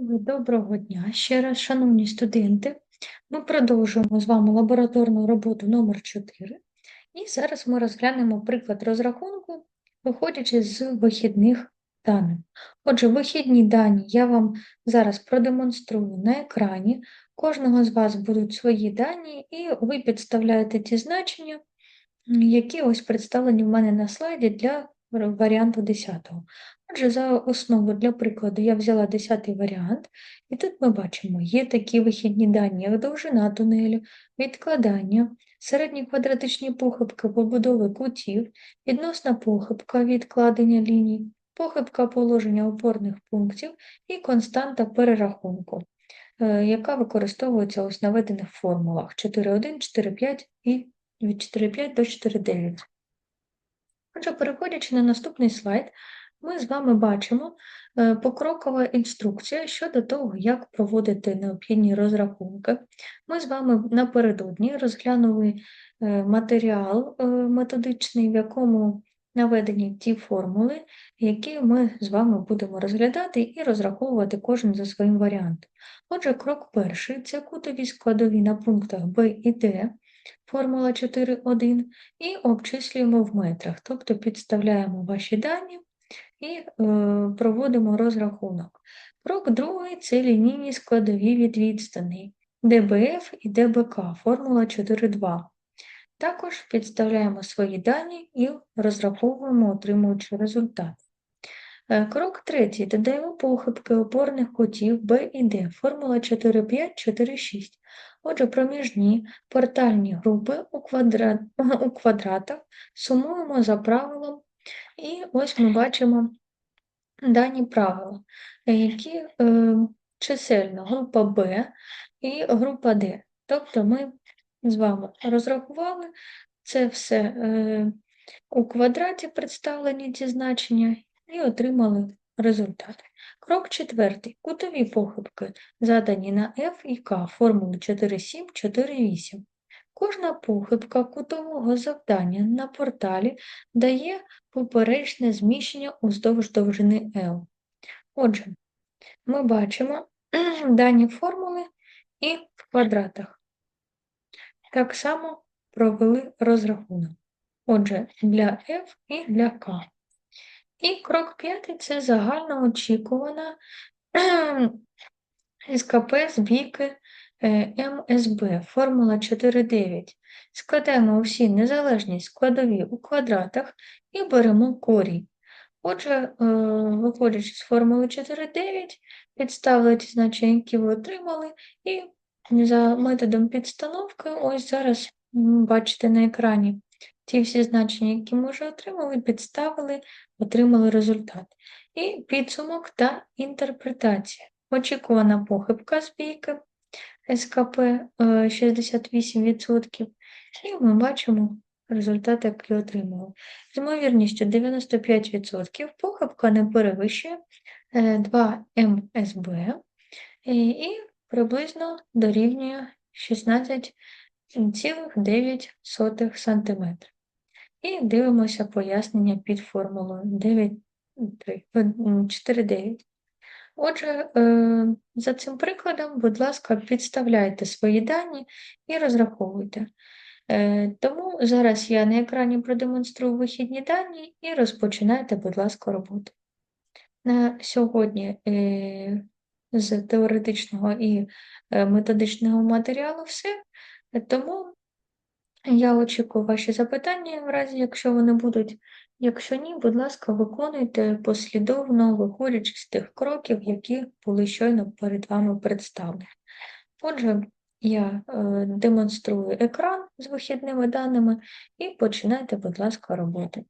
Доброго дня ще раз, шановні студенти. Ми продовжуємо з вами лабораторну роботу номер 4 і зараз ми розглянемо приклад розрахунку, виходячи з вихідних даних. Отже, вихідні дані я вам зараз продемонструю на екрані. Кожного з вас будуть свої дані, і ви підставляєте ті значення, які ось представлені в мене на слайді для варіанту 10. Отже, за основу для прикладу я взяла 10 варіант, і тут ми бачимо, є такі вихідні дані, як довжина тунелю, відкладання, середні квадратичні похибки побудови кутів, відносна похибка відкладення ліній, похибка положення опорних пунктів і константа перерахунку, е, яка використовується ось наведених формулах 4.1, 4.5 і від 4.5 до 4.9. Отже, переходячи на наступний слайд, ми з вами бачимо е, покрокова інструкція щодо того, як проводити необхідні розрахунки. Ми з вами напередодні розглянули е, матеріал е, методичний, в якому наведені ті формули, які ми з вами будемо розглядати і розраховувати кожен за своїм варіантом. Отже, крок перший це кутові складові на пунктах Б і Д, формула 4.1, і обчислюємо в метрах, тобто підставляємо ваші дані і е, проводимо розрахунок. Крок другий це лінійні складові від відстаней ДБФ і ДБК, формула 4.2. Також підставляємо свої дані і розраховуємо, отримуючи результат. Е, Крок третій. Додаємо похибки опорних кутів Б і Д, формула 4.5, 4.6. Отже, проміжні портальні групи у, квадрат, у квадратах сумуємо за правилом, і ось ми бачимо дані правила, які е, чисельно група Б і група Д. Тобто ми з вами розрахували це все е, у квадраті представлені ці значення і отримали результат. Крок четвертий. Кутові похибки задані на F і K формули 4,7, 4,8. Кожна похибка кутового завдання на порталі дає поперечне зміщення уздовж довжини L. Отже, ми бачимо дані формули і в квадратах. Так само провели розрахунок. Отже, для F і для K. І крок п'ятий це загальноочікувана СКП збійки е, МСБ, формула 4.9. Складаємо всі незалежні складові у квадратах і беремо корінь. Отже, е, виходячи з формули 4.9, підставили ті значення, які ви отримали, і за методом підстановки, ось зараз бачите на екрані ті всі значення, які ми вже отримали, підставили, отримали результат. І підсумок та інтерпретація. Очікувана похибка збійки СКП е, 68%, і ми бачимо результат, який отримали. З ймовірністю 95% похибка не перевищує е, 2 МСБ е, і приблизно дорівнює 16,9 см. І дивимося пояснення під формулою 4,9. Отже, е, за цим прикладом, будь ласка, підставляйте свої дані і розраховуйте. Е, Тому зараз я на екрані продемонструю вихідні дані і розпочинайте, будь ласка, роботу. На сьогодні е, з теоретичного і е, методичного матеріалу все. Е, Тому я очікую ваші запитання, в разі, якщо вони будуть. Якщо ні, будь ласка, виконуйте послідовно, виходячи з тих кроків, які були щойно перед вами представлені. Отже, я е, демонструю екран з вихідними даними і починайте, будь ласка, роботу.